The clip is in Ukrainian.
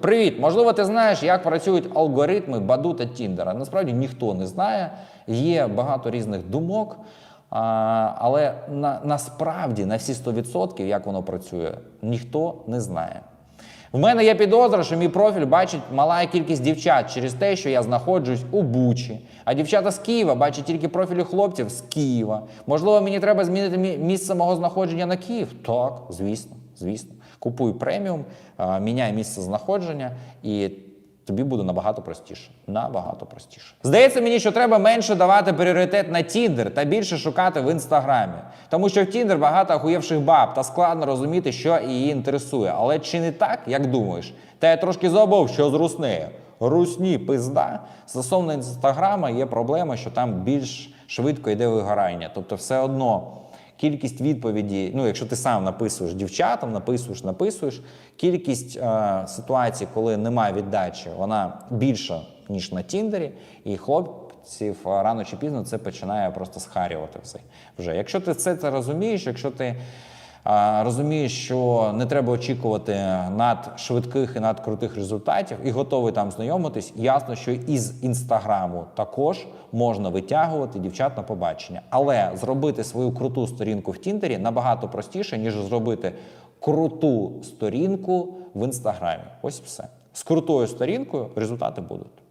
Привіт! Можливо, ти знаєш, як працюють алгоритми Баду та Тіндера. Насправді ніхто не знає. Є багато різних думок, але на, насправді на всі 100% як воно працює, ніхто не знає. В мене є підозра, що мій профіль бачить мала кількість дівчат через те, що я знаходжусь у Бучі. А дівчата з Києва бачать тільки профілі хлопців з Києва. Можливо, мені треба змінити місце мого знаходження на Київ? Так, звісно, звісно. Купуй преміум, міняй місце знаходження і. Тобі буде набагато простіше. Набагато простіше. Здається мені, що треба менше давати пріоритет на Тіндер та більше шукати в інстаграмі. Тому що в Тіндер багато охуєвших баб та складно розуміти, що її інтересує. Але чи не так, як думаєш? Та я трошки забув, що з руснею. Русні пизда. Стосовно інстаграма є проблема, що там більш швидко йде вигорання. Тобто, все одно кількість відповіді. ну якщо ти сам написуєш дівчатам, написуєш, написуєш, кількість е, ситуацій, коли немає віддачі, вона більша, ніж на Тіндері, і хлопців е, рано чи пізно це починає просто схарювати все вже. Якщо ти все це розумієш, якщо ти а, розумієш, що не треба очікувати надшвидких і надкрутих результатів, і готовий там знайомитись. Ясно, що із інстаграму також можна витягувати дівчат на побачення, але зробити свою круту сторінку в Тіндері набагато простіше, ніж зробити круту сторінку в інстаграмі. Ось все з крутою сторінкою результати будуть.